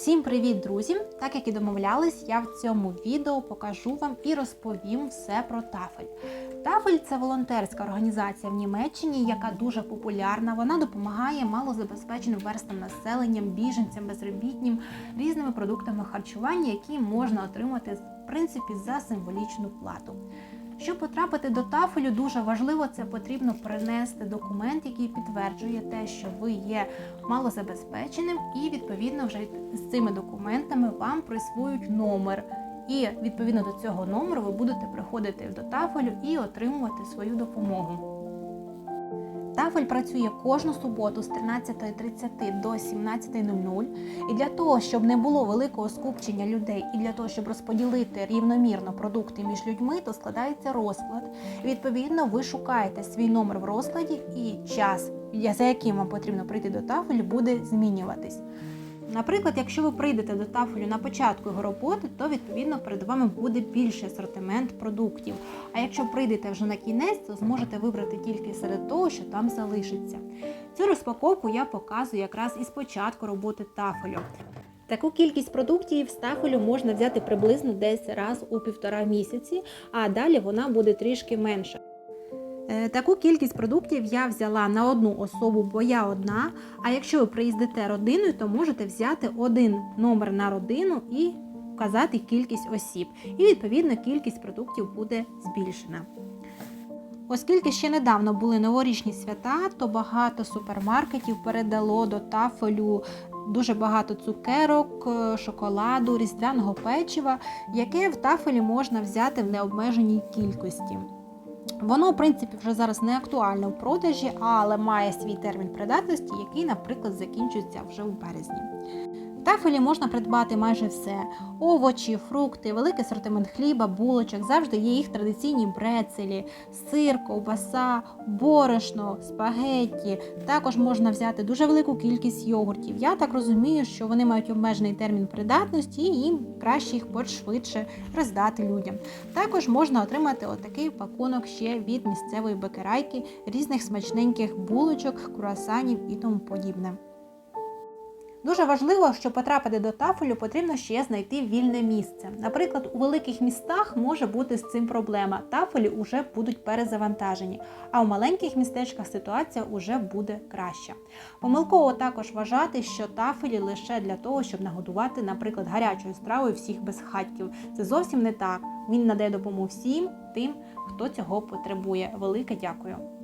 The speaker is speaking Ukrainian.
Всім привіт, друзі! Так як і домовлялись, я в цьому відео покажу вам і розповім все про Тафель. Тафель це волонтерська організація в Німеччині, яка дуже популярна. Вона допомагає малозабезпеченим верстам населення, біженцям, безробітнім, різними продуктами харчування, які можна отримати в принципі за символічну плату. Щоб потрапити до тафелю, дуже важливо це потрібно принести документ, який підтверджує те, що ви є малозабезпеченим, і відповідно вже з цими документами вам присвоюють номер. І відповідно до цього номеру ви будете приходити до тафелю і отримувати свою допомогу. Тафель працює кожну суботу з 13.30 до 17.00. І для того, щоб не було великого скупчення людей, і для того, щоб розподілити рівномірно продукти між людьми, то складається розклад. Відповідно, ви шукаєте свій номер в розкладі, і час, за яким вам потрібно прийти до тафель, буде змінюватись. Наприклад, якщо ви прийдете до тафелю на початку його роботи, то відповідно перед вами буде більший асортимент продуктів. А якщо прийдете вже на кінець, то зможете вибрати тільки серед того, що там залишиться. Цю розпаковку я показую якраз із початку роботи тафелю. Таку кількість продуктів з тафелю можна взяти приблизно десь раз у півтора місяці, а далі вона буде трішки менша. Е, Таку кількість продуктів я взяла на одну особу, бо я одна. А якщо ви приїздите родиною, то можете взяти один номер на родину і вказати кількість осіб. І відповідно кількість продуктів буде збільшена. Оскільки ще недавно були новорічні свята, то багато супермаркетів передало до тафелю дуже багато цукерок, е, шоколаду, різдвяного печива, яке в тафелі можна взяти в необмеженій кількості. Воно, в принципі, вже зараз не актуально в продажі, але має свій термін придатності, який, наприклад, закінчується вже у березні. Тафелі можна придбати майже все: овочі, фрукти, великий асортимент хліба, булочок, завжди є їх традиційні брецелі, сир, ковбаса, борошно, спагетті. Також можна взяти дуже велику кількість йогуртів. Я так розумію, що вони мають обмежений термін придатності, і їм краще їх пошвидше роздати людям. Також можна отримати отакий пакунок ще від місцевої бекерайки, різних смачненьких булочок, круасанів і тому подібне. Дуже важливо, щоб потрапити до тафелю, потрібно ще знайти вільне місце. Наприклад, у великих містах може бути з цим проблема. Тафелі вже будуть перезавантажені, а у маленьких містечках ситуація вже буде краща. Помилково також вважати, що тафелі лише для того, щоб нагодувати, наприклад, гарячою стравою всіх безхатьків. Це зовсім не так. Він надає допомогу всім тим, хто цього потребує. Велике дякую.